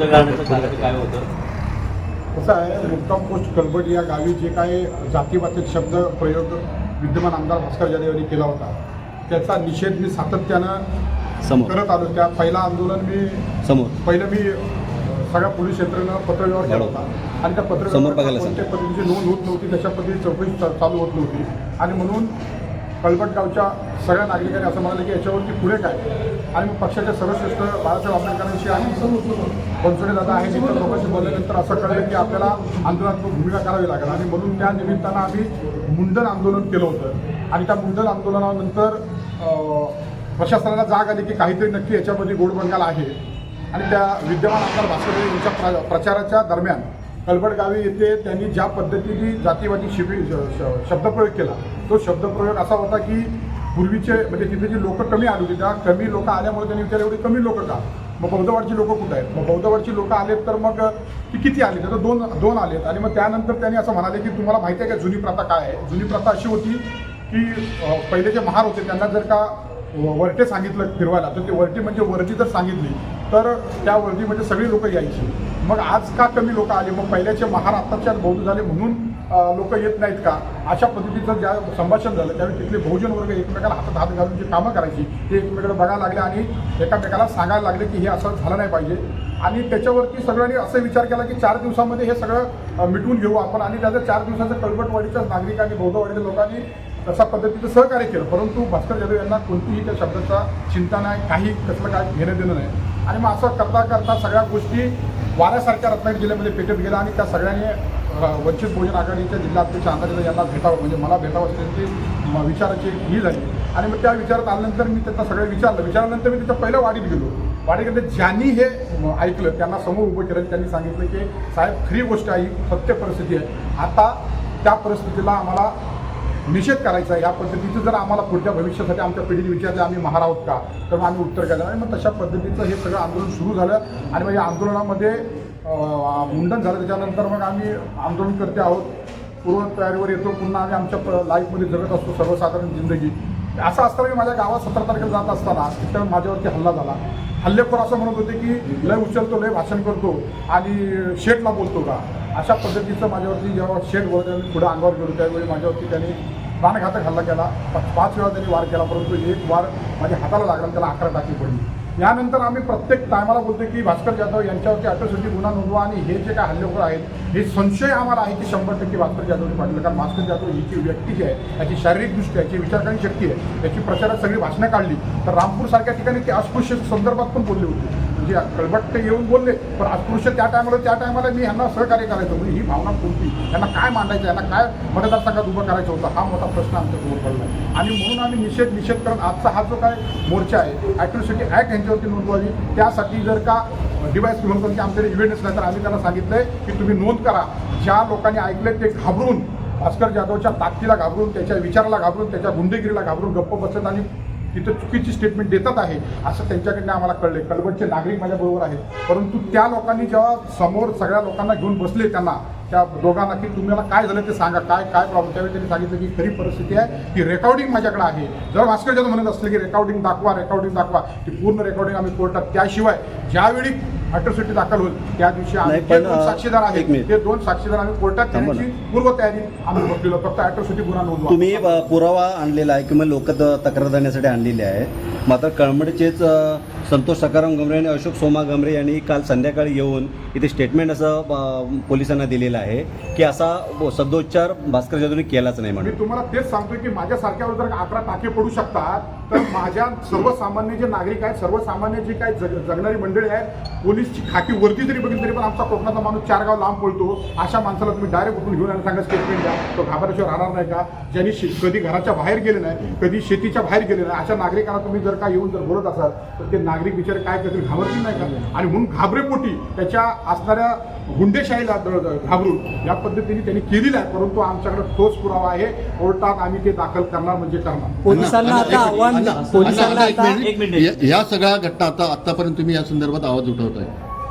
कसं आहे मुक्काम पोस्ट कलबट या गावी जे काही जातीवाचक शब्द प्रयोग विद्यमान आमदार भास्कर जाधव यांनी केला होता त्याचा निषेध मी सातत्यानं करत आलो. त्या पहिला आंदोलन मी समोर. पहिलं मी सगळ्या पोलीस यंत्रणेनं पत्रव्यवहार केला होता. आणि त्या पत्रव्यवहार. कोणत्या पद्धतीची नोंद होत नव्हती तशा पद्धतीची चौकशी चालू होत नव्हती. आणि म्हणून कळबट गावच्या सगळ्या नागरिकांनी असं म्हणाले की याच्यावरती पुढे काय? आणि मग पक्षाचे सर्वश्रेष्ठ बाळासाहेब आंबेडकरांशी आणि बनसोडे दादा आहे इतर लोकांशी बोलल्यानंतर असं कळलं की आपल्याला आंदोलनात्मक भूमिका करावी लागेल. आणि म्हणून त्या निमित्तानं आम्ही मुंडन आंदोलन केलं होतं. आणि त्या मुंडन आंदोलनानंतर प्रशासनाला जाग आली की काहीतरी नक्की याच्यामध्ये गोडबंगाल आहे. आणि त्या विद्यमान आमदार भास्कर यांच्या प्र प्रचाराच्या दरम्यान कलबडगावी येथे त्यांनी ज्या पद्धतीने जातीवादी शिबी श- शब्दप्रयोग केला तो शब्दप्रयोग असा होता की पूर्वीचे म्हणजे तिथे जी लोक कमी आली होती त्या कमी लोक आल्यामुळे त्यांनी विचारले एवढी कमी लोक का? मग बौद्धवाडची लोक कुठं आहेत? मग बौद्धवाडची लोक आलेत तर मग ती किती आली? तर दोन दोन आलेत. आणि मग त्यानंतर त्यांनी असं म्हणाले की तुम्हाला माहिती आहे का जुनी प्रथा काय आहे? जुनी प्रथा अशी होती की पहिले जे महार होते त्यांना जर का वरटे सांगितलं फिरवायला तर ते वरटी म्हणजे वरटी जर सांगितली तर त्या वर्दीमध्ये सगळी लोक यायची. मग आज का कमी लोक आले? मग पहिल्याचे महार आत्ताच्या बौद्ध झाले म्हणून लोक येत नाहीत का? अशा पद्धतीचं ज्या संभाषण झालं त्यावेळी तिथले बहुजन वर्ग एकमेकाला हातात हात घालून जी कामं करायची ते एकमेकाला बघायला लागले आणि एकामेकाला सांगायला लागले की हे असं झालं नाही पाहिजे. आणि त्याच्यावरती सगळ्यांनी असा विचार केला की चार दिवसामध्ये हे सगळं मिटवून घेऊ आपण. आणि त्याचं चार दिवसाचं कळबटवाडीच्या नागरिकांनी बौद्धवाडीच्या लोकांनी तशा पद्धतीचं सहकार्य केलं. परंतु भास्कर जाधव यांना कोणतीही त्या शब्दाचा चिंता नाही काही कसलं काय घेणं देणं नाही. आणि मग असं करता करता सगळ्या गोष्टी वाऱ्यासारख्या रत्नागिरी जिल्ह्यामध्ये म्हणजे पेटत गेल्या आणि त्या सगळ्यांनी वंचित बहुजन आघाडीच्या जिल्हाध्यक्ष अंदाजे यांना भेटावं म्हणजे मला भेटावं त्यांची विचाराची एक ही झाली. आणि मग त्या विचारात आल्यानंतर मी त्यांना सगळं विचारलं. विचारल्यानंतर मी त्याच्या पहिल्या वाडीत गेलो. वाडीकडे ज्यांनी हे ऐकलं त्यांना समोर उभं केलं त्यांनी सांगितलं की साहेब खरी गोष्ट आहे ही सत्य परिस्थिती आहे. आता त्या परिस्थितीला आम्हाला निषेध करायचा या पद्धतीचं जर आम्हाला पुढच्या भविष्यासाठी आमच्या पिढीने विचारले आम्ही महार आहोत का? तर मग आम्ही उत्तर घ्यायला आणि मग तशा पद्धतीचं हे सगळं आंदोलन सुरू झालं. आणि मग या आंदोलनामध्ये मुंडन झालं. त्याच्यानंतर मग आम्ही आंदोलन करते आहोत. पूर्ण तयारीवर येतो. पुन्हा आम्ही आमच्या लाईफमध्ये जगत असतो. सर्वसाधारण जिंदगी. असं असताना मी माझ्या गावात सतरा तारखेला जात असताना तिथं माझ्यावरती हल्ला झाला. हल्लेखोर असं म्हणत होते की लय उचलतो लय भाषण करतो आणि शेटला बोलतो का? अशा पद्धतीचं माझ्यावरती जेव्हा शेट बोलत त्यांनी पुढे अंगावर गेलो त्यावेळी माझ्यावरती त्यांनी प्राणघातक हल्ला केला. पाच वेळा त्यांनी वार केला परंतु एक वार माझ्या हाताला लागला त्याला अकरा टाकी पडली. यानंतर आम्ही प्रत्येक टायमाला बोलतो की भास्कर जाधव यांच्यावरती अटोसिटी गुन्हा नोंदवा आणि हे जे काय हल्लेखोर आहेत हे संशय आम्हाला आहे की शंभर टक्के भास्कर जाधवने पाठवलं. कारण भास्कर जाधव ही जी व्यक्ती जी आहे त्याची शारीरिकदृष्ट्या आहे याची विचारकारणी शक्ती आहे त्याची प्रचारात सगळी भाषणं काढली. तर रामपूरसारख्या ठिकाणी ते अस्पृश्य संदर्भात पण बोलले होते. म्हणजे कळबट्ट ते येऊन बोलले पण अस्पृश्य त्या टायमाला त्या टायमाला मी ह्यांना सहकार्य करायचं. म्हणजे ही भावना कोणती? यांना काय मांडायचं? यांना काय मतदारसंघात उभं करायचं होतं? हा मोठा प्रश्न आमच्यासमोर पडला आणि म्हणून आम्ही निषेध निषेध करत आजचा हा जो काय मोर्चा आहे ॲट्रोसिटी ॲक्ट यांच्यावरती नोंदवावी. त्यासाठी जर का डिवाइस म्हणून की आमच्याकडे इव्हेंट नाही तर आम्ही त्यांना सांगितलंय की तुम्ही नोंद करा. ज्या लोकांनी ऐकले ते घाबरून भास्कर जाधवच्या ताकदीला घाबरून त्याच्या विचाराला घाबरून त्याच्या गुंडेगिरीला घाबरून गप्प बसत आणि तिथं चुकीची स्टेटमेंट देतात आहे असं त्यांच्याकडनं आम्हाला कळले कलबटचे नागरिक माझ्याबरोबर आहेत. परंतु त्या लोकांनी जेव्हा समोर सगळ्या लोकांना घेऊन बसले त्यांना त्या दोघांना की तुम्हाला काय झालं ते सांगा काय काय प्रॉब्लेम त्यावेळी त्यांनी सांगितलं की खरी परिस्थिती आहे की रेकॉर्डिंग माझ्याकडे आहे. जर भास्कर जाधव म्हणत असले की रेकॉर्डिंग दाखवा रेकॉर्डिंग दाखवा ती पूर्ण रेकॉर्डिंग आम्ही कोर्टात त्याशिवाय ज्यावेळी अट्रॉसिटी दाखल होईल. त्या दिवशी आम्ही नाही, जे पण, दोन अं, साक्षीदार एक आहेत मिनिट. ते दोन साक्षीदार आम्ही कोर्टात थांबा ना. देण्याची पूर्व तयारी आम्ही बसलेलो फक्त अट्रॉसिटी गुन्हा नोंदवा. तुम्ही अ, पुरावा आणलेला आहे किंवा लोक तक्रार देण्यासाठी आणलेले आहेत मात्र कळमडचेच संतोष सकाराम गमरे आणि अशोक सोमा गमरे यांनी काल संध्याकाळी येऊन इथे स्टेटमेंट असं पोलिसांना दिलेलं आहे की असा शब्दोच्चार भास्कर जाधवने केलाच नाही मी म्हणून तुम्हाला तेच सांगतोय की माझ्यासारख्यावर जर अकरा टाके पडू शकतात तर माझ्या सर्वसामान्य जे नागरिक आहेत सर्वसामान्य जे काही जग जगणारी मंडळी आहेत पोलीसची खाकी वरती जरी बघितली तरी पण आमचा कोकणाचा माणूस चार गाव लांब पळतो. अशा माणसाला तुम्ही डायरेक्ट उठून घेऊन आणि सांगा स्टेटमेंट द्या. तो घाबराशिवाय राहणार नाही का? ज्यांनी शे- कधी घराच्या बाहेर गेले नाही कधी शेतीच्या बाहेर गेले नाही अशा नागरिकांना तुम्ही जर का येऊन जर बोलत असाल तर ते नागरिक बिचारे काय करतील घाबरतील नाही का? आणि म्हणून घाबरेपोटी त्याच्या असणाऱ्या गुंडेशाहीला घाबरून या पद्धतीने त्यांनी केलेलं आहे परंतु आमच्याकडे ठोस पुरावा आहे. कोर्टात आम्ही ते दाखल करणार म्हणजे करणार. पोलिसांना आता आव्हान पोलिसांना एक आता एक मिनिट. मिनिट. या- या सगळ्या घटना आता आतापर्यंत तुम्ही या संदर्भात आवाज उठवताय.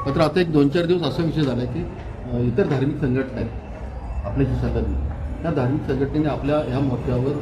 मात्र आता एक दोन चार दिवस असा विषय झाला की अ, इतर धार्मिक संघटना आहेत. आपल्याशी संघटना त्या धार्मिक संघटनेने आपल्या ह्या मोर्चावर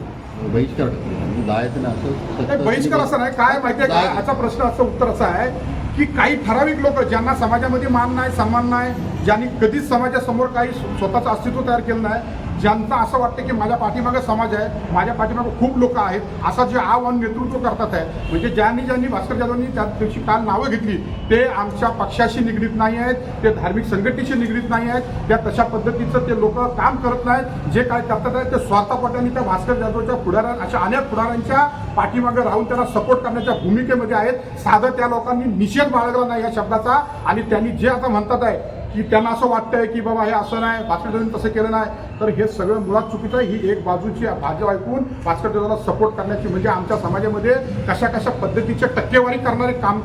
बहिष्कार टाकला. जायचं नाही असं बहिष्कार असं नाही. काय का? जाय- याचा प्रश्न असं उत्तर असं आहे की काही ठराविक लोक ज्यांना समाजामध्ये मान नाही सन्मान नाही ज्यांनी कधीच समाजासमोर काही स्व- स्वतःचं अस्तित्व तयार केलं नाही ज्यांचं असं वाटतं की माझ्या पाठीमागे समाज आहे माझ्या पाठीमागे खूप लोक आहेत असं जे आव्हान नेतृत्व करतात आहे म्हणजे ज्यांनी ज्यांनी भास्कर जाधवांनी त्या दिवशी काल नावं घेतली ते आमच्या पक्षाशी निगडीत नाही आहेत ते धार्मिक संघटनेशी निगडीत नाही आहेत त्या तशा पद्धतीचं ते लोक काम करत नाहीत जे काय करतात आहे ते स्वार्थापोटाने त्या भास्कर जाधवच्या पुढाऱ्या अशा अनेक पुढाऱ्यांच्या पाठीमागे राहून त्यांना सपोर्ट करण्याच्या भूमिकेमध्ये आहेत. साधं त्या लोकांनी निषेध बाळगला नाही या शब्दाचा आणि त्यांनी जे आता म्हणतात आहे की त्यांना असं वाटतंय की बाबा हे असं नाही भास्कर जाधवांनी तसं केलं नाही. तर हे सगळं मुळात चुकीचं आहे. ही एक बाजूची भाजप ऐकून भास्कर सपोर्ट करण्याची म्हणजे आमच्या समाजामध्ये कशा कशा पद्धतीचे टक्केवारी करणारे काम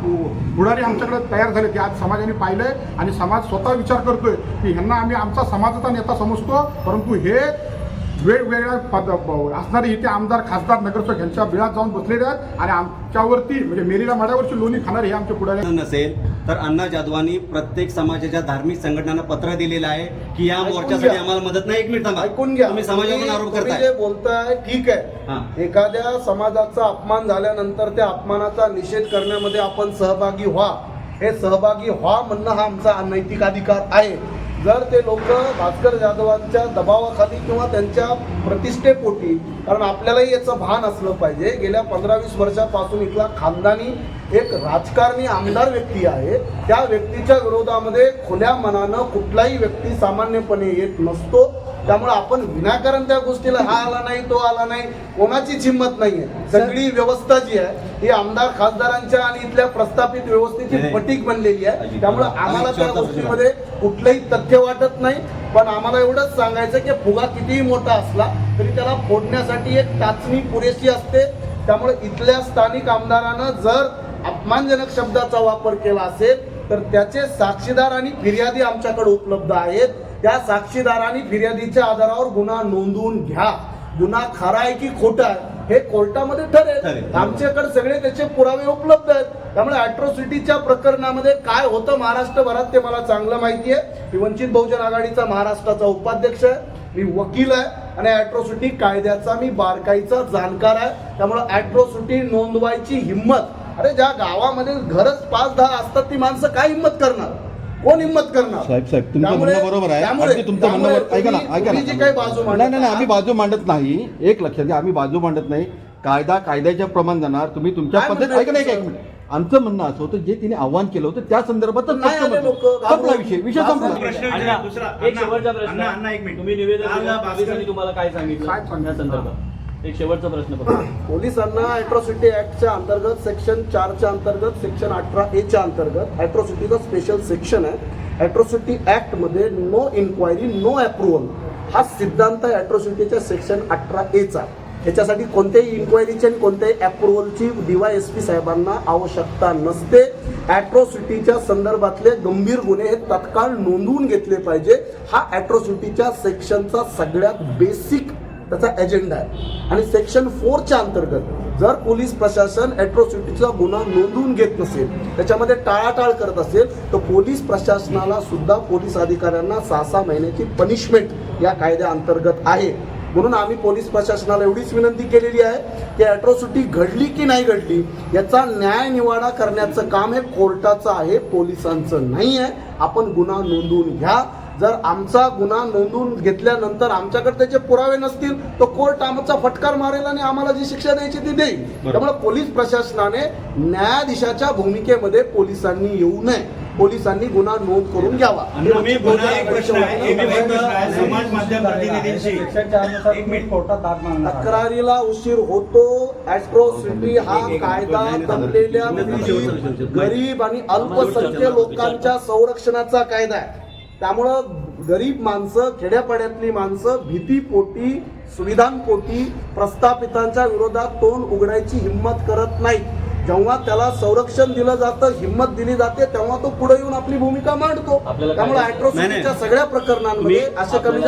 पुढारी आमच्याकडे तयार झाले ते आज समाजाने पाहिलंय. आणि समाज स्वतः विचार करतोय की ह्यांना आम्ही आमचा समाजाचा नेता समजतो परंतु हे वेगवेगळ्या पद असणारे इथे आमदार खासदार नगरसेवक यांच्या बिळात जाऊन बसलेले आहेत आणि आमच्यावरती म्हणजे मेरीला माड्यावरची लोणी खाणारे हे आमचे पुढारी नसेल तर अण्णा जाधवांनी प्रत्येक समाजाच्या धार्मिक संघटनांना पत्र दिलेलं आहे की या मोर्चासाठी. आम्हाला मदत नाही. एक मिनिट थांबा. ऐकून घ्या. तुम्ही समाजावर आरोप तुम्ही करताय. जे बोलताय ठीक हा. आहे एखाद्या समाजाचा अपमान झाल्यानंतर त्या अपमानाचा निषेध करण्यामध्ये आपण सहभागी व्हा. हे सहभागी व्हा म्हणणं हा आमचा नैतिक अधिकार आहे. जर ते लोक भास्कर जाधवांच्या दबावाखाली किंवा त्यांच्या प्रतिष्ठेपोटी कारण आपल्यालाही याचं भान असलं पाहिजे. गेल्या पंधरा वीस वर्षापासून इथला खानदानी एक राजकारणी आमदार व्यक्ती आहे. त्या व्यक्तीच्या विरोधामध्ये खुल्या मनानं कुठलाही व्यक्ती सामान्यपणे येत नसतो. त्यामुळे आपण विनाकारण त्या गोष्टीला हा आला नाही तो आला नाही कोणाचीच हिंमत नाहीये सगळी व्यवस्था जी आहे ही आमदार खासदारांच्या आणि इथल्या प्रस्थापित व्यवस्थेची नाही. फटीक बनलेली आहे त्यामुळे. आम्हाला त्या गोष्टीमध्ये कुठलंही तथ्य वाटत नाही पण आम्हाला एवढंच सांगायचं की फुगा कितीही मोठा असला तरी त्याला फोडण्यासाठी एक टाचणी पुरेशी असते त्यामुळे इथल्या स्थानिक आमदारानं जर अपमानजनक शब्दाचा वापर केला असेल तर त्याचे साक्षीदार आणि फिर्यादी आमच्याकडे उपलब्ध आहेत त्या साक्षीदारांनी फिर्यादीच्या आधारावर गुन्हा नोंदवून घ्या. गुन्हा खरा आहे की खोटा आहे हे कोर्टामध्ये ठरेल. ठरेल. आमच्याकडे सगळे त्याचे पुरावे उपलब्ध आहेत. त्यामुळे अॅट्रॉसिटीच्या प्रकरणामध्ये काय होतं महाराष्ट्रभरात ते मला चांगलं माहिती आहे. मी वंचित बहुजन आघाडीचा महाराष्ट्राचा उपाध्यक्ष आहे. मी वकील आहे आणि अॅट्रॉसिटी कायद्याचा मी बारकाईचा जाणकार आहे. त्यामुळे अॅट्रॉसिटी नोंदवायची हिंमत. अरे ज्या गावामध्ये घरच पाच दहा असतात ती माणसं काय हिंमत करणार? कोण हिंमत करणार? साहेब साहेब तुमचं म्हणणं बरोबर आहे. अगदी तुमचं म्हणणं बरोबर ऐका ना ऐका तुम्ही जी काही बाजू ना. मांडता- नाही नाही नाही, आम्ही बाजू मांडत नाही. एक लक्षात घ्या आम्ही बाजू मांडत नाही. कायदा कायद्याच्या प्रमाण जाणार. तुम्ही तुमच्या काय पद्धत म्हणताय ऐका नाही एक? मिनिट. आमचं म्हणणं असं होतं जे तिने आव्हान केलं होतं त्या संदर्भातच नाही फक्त आले म्हणतो. लोकं, संपला घाबरून. विषय. विषय संपला. प्रश्न विचारा, दुसरा एक शेवटचा प्रश्न. अण्णा, अण्णा, एक मिनिट. तुम्ही निवेदन दिलं, तुम्हाला काय सांगितलं? काय सांगितलं? या संदर्भात. एक शेवटचा प्रश्न पोलिसांना अॅट्रॉसिटी ऍक्टच्या अंतर्गत सेक्शन चारच्या अंतर्गत सेक्शन अठरा एच्या अंतर्गत अॅट्रॉसिटीचा स्पेशल सेक्शन आहे. अॅट्रॉसिटी मध्ये नो इन्क्वायरी नो अप्रुव्हल हा सिद्धांत आहे अॅट्रॉसिटीच्या सेक्शन अठरा एचा याच्यासाठी कोणत्याही इन्क्वायरीची आणि कोणत्याही अप्रुव्हलची पी साहेबांना आवश्यकता नसते. ॲट्रॉसिटीच्या संदर्भातले गंभीर गुन्हे हे तत्काळ नोंदवून घेतले पाहिजे. हा ॲट्रॉसिटीच्या सेक्शनचा सगळ्यात बेसिक त्याचा एजेंडा आहे. आणि सेक्शन फोरच्या अंतर्गत जर पोलीस प्रशासन ॲट्रॉसिटीचा गुन्हा नोंदवून घेत नसेल त्याच्यामध्ये टाळाटाळ करत असेल तर पोलीस प्रशासनाला सुद्धा पोलीस अधिकाऱ्यांना सहा सहा महिन्याची पनिशमेंट या कायद्या अंतर्गत आहे. म्हणून आम्ही पोलीस प्रशासनाला एवढीच विनंती केलेली आहे की ॲट्रॉसिटी घडली की नाही घडली याचा न्याय निवाडा करण्याचं काम हे कोर्टाचं आहे पोलिसांचं नाही आहे आपण गुन्हा नोंदवून घ्या. जर आमचा गुन्हा नोंदवून घेतल्यानंतर आमच्याकडे त्याचे पुरावे नसतील तर कोर्ट आमचा फटकार मारेल आणि आम्हाला जी शिक्षा द्यायची ती देईल. त्यामुळे पोलीस प्रशासनाने न्यायाधीशाच्या भूमिकेमध्ये पोलिसांनी येऊ नये. पोलिसांनी गुन्हा नोंद करून घ्यावा. तक्रारीला उशीर होतो. अॅट्रॉसिटी हा कायदा दबलेल्या पीडित, गरीब आणि अल्पसंख्य लोकांच्या संरक्षणाचा कायदा आहे. त्यामुळं गरीब माणसं खेड्यापाड्यातली माणसं भीतीपोटी सुविधांपोटी प्रस्थापितांच्या विरोधात तोंड उघडायची हिंमत करत नाहीत. जेव्हा त्याला संरक्षण दिलं जातं हिंमत दिली जाते तेव्हा तो पुढे येऊन आपली भूमिका मांडतो. त्यामुळे अॅट्रॉसिटीच्या. सगळ्या प्रकरणांमध्ये असे कमी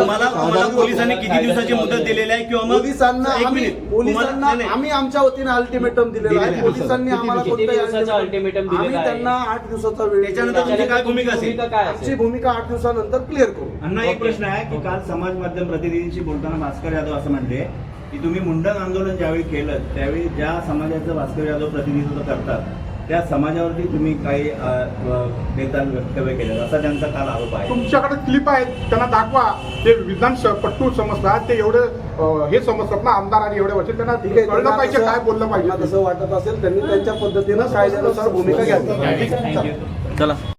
पोलिसांनी किती दिवसाची मुदत दिलेली आहे किंवा पोलिसांना एक आम्ही मिनिट. पोलिसांना. आम्ही आमच्या वतीने अल्टिमेटम दिलेलं आहे. पोलिसांनी आम्हाला आम्ही? त्यांना आठ दिवसाचा वेळ त्याच्यानंतर काय भूमिका असेल? भूमिका काय आमची भूमिका आठ दिवसानंतर क्लिअर करू. अण्णा एक प्रश्न आहे की काल समाज माध्यम प्रतिनिधींशी बोलताना भास्कर यादव असं म्हणले की तुम्ही मुंडन आंदोलन ज्यावेळी केलं त्यावेळी ज्या समाजाचं भास्कर यादव प्रतिनिधित्व करतात त्या समाजावरती तुम्ही काही बेताल वक्तव्य केलं असा त्यांचा काल आरोप आहे. तुमच्याकडे क्लिप आहेत त्यांना दाखवा. ते विधान पट्टू समजतात ते एवढे हे समजतात ना आमदार आणि एवढे वर्ष त्यांना ठीक आहे कळलं पाहिजे काय बोललं पाहिजे. कसं वाटत असेल त्यांनी त्यांच्या पद्धतीनं कायद्यानुसार भूमिका घ्यावी. थँक्यू चला.